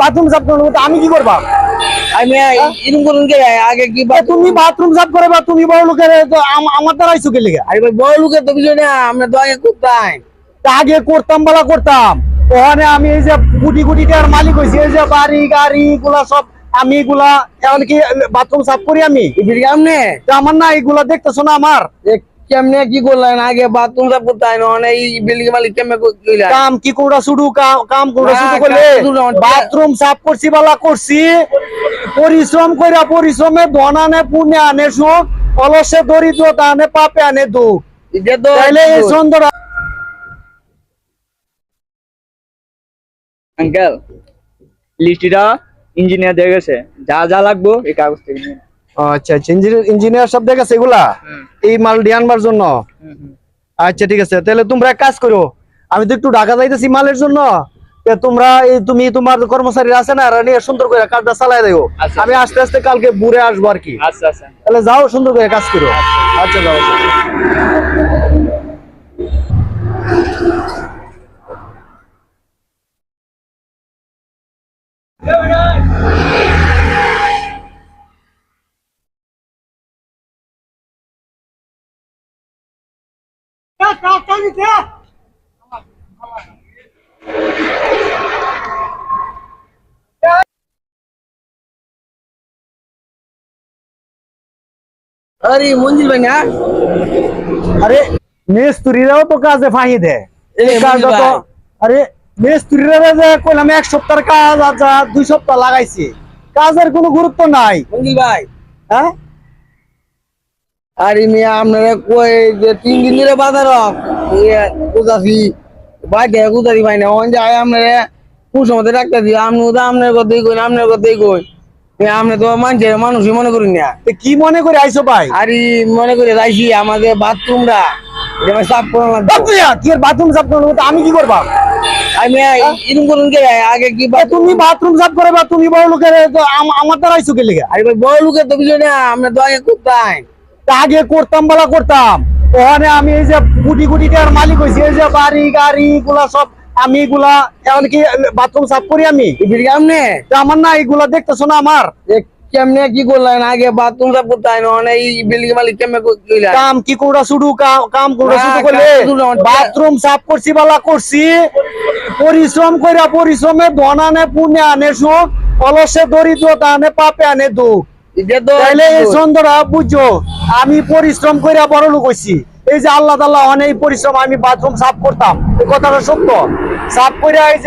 Bathroom সাফ করব আমি কি করবা? আমি এরকম করুন কে আগে কি তুমি বাথরুম সাফ করে বা তুমি বড় লোকের আমার দ্বারা আইসো কে লেগে? আরে ভাই বড় লোকের তো কিছু না আমরা তো আগে করতাম। তা আগে করতাম বলা করতাম। ওখানে আমি এই যে কোটি কোটি টাকার মালিক হয়েছি এই যে বাড়ি গাড়ি গুলা সব আমি এগুলা এখন কি বাথরুম সাফ করি আমি। এদিকে আমার না এগুলা দেখতেছো না আমার? কেমনে কি করলেন? আগে বাথরুম হয় না এই বিল্ডিং মালিক কেমনে কইলা কাম কি কোনটা শুধু কাম না, শুধু কাম করলে বাথরুম সাফ করছি বালা করছি। পরিশ্রম কইরা পরিশ্রমে ধন আনে পুণ্যে আনে সুখ অলসে দরিদ্রতা আনে পাপে আনে দুঃখ। তাইলে এই সুন্দর আঙ্কেল লিস্টিটা ইঞ্জিনিয়ার দিয়ে গেছে। যা যা লাগবো এই কাগজ থেকে নিয়ে আচ্ছা আচ্ছা ইঞ্জিনিয়ার সব দেখেছে এগুলা? এই মাল দিয়ে আনবার জন্য? আচ্ছা ঠিক আছে। তাহলে তোমরা কাজ করো আমি তো একটু ঢাকা যাইতেছি মালের জন্য। তোমরা এই তুমি তোমার কর্মচারী আছে না এরা নিয়ে সুন্দর করে কাজটা চালাই দেবো আচ্ছা। আমি আস্তে আস্তে কালকে বুড়ে আসব আর কি। আচ্ছা আচ্ছা। তাহলে যাও সুন্দর করে কাজ করো। আচ্ছা যাও। আরে মঞ্জিল ভাই না? আরে মিস্ত্রিরাও তো কাজে ফাঁকি দেয়। আরে মিস্ত্রিরা যে কইলাম এক সপ্তাহের কাজ আচ্ছা দুই সপ্তাহ লাগাইছি কাজের কোনো গুরুত্ব নাই। মঞ্জিল ভাই। হ্যাঁ? আরে মিয়া আপনারা কই যে তিন দিন ধরে বাজার কুদাসি ভাই না ওন যায় আপনারা সময় ডাক্তার দিই আপনি তো আপনার কথাই কই আপনার কথাই কই আপনি তো মানুষের মানুষই মনে করি না। কি মনে করে আইছো ভাই? আরে মনে করে যাইছি আমাদের বাথরুমটা যেমন সাফ করা লাগবে বাপরে, কি এর বাথরুম সাফ করব তো আমি কি করবা? আমি এরকম করুন কে আগে কি তুমি বাথরুম সাফ করে বা তুমি বড় লোকের আমার দ্বারা আইসো কে লেগে? আরে ভাই বড় লোকের তো কিছু না আমরা তো আগে আগে করতাম বলা করতাম। ওখানে আমি এই যে কোটি কোটি টাকার মালিক হয়েছি এই যে বাড়ি গাড়ি গুলা সব আমি এগুলা এখন কি বাথরুম সাফ করি আমি? কেমনে আমার না এগুলা দেখতেছো না আমার? কেমনে কি করলেন? আগে বাথরুম সাফ করতে হয় না এই বিল্ডিং মালিক কেমনে কইলা কাম কি কোনটা শুধু কাম শুধু কাম করলে? বাথরুম সাফ করছি বালা করছি। পরিশ্রম কইরা পরিশ্রমে ধন আনে পুণ্যে আনে সুখ অলসে দরিদ্রতা আনে পাপে আনে দুঃখ। এই বুঝছ? আমি পরিশ্রম করে বড় লোক হইছি। এই যে আল্লাহ তাল্লাহ অনেক পরিশ্রম আমি বাথরুম সাফ করতাম। এই কথাটা সত্য? সাফ করে এই যে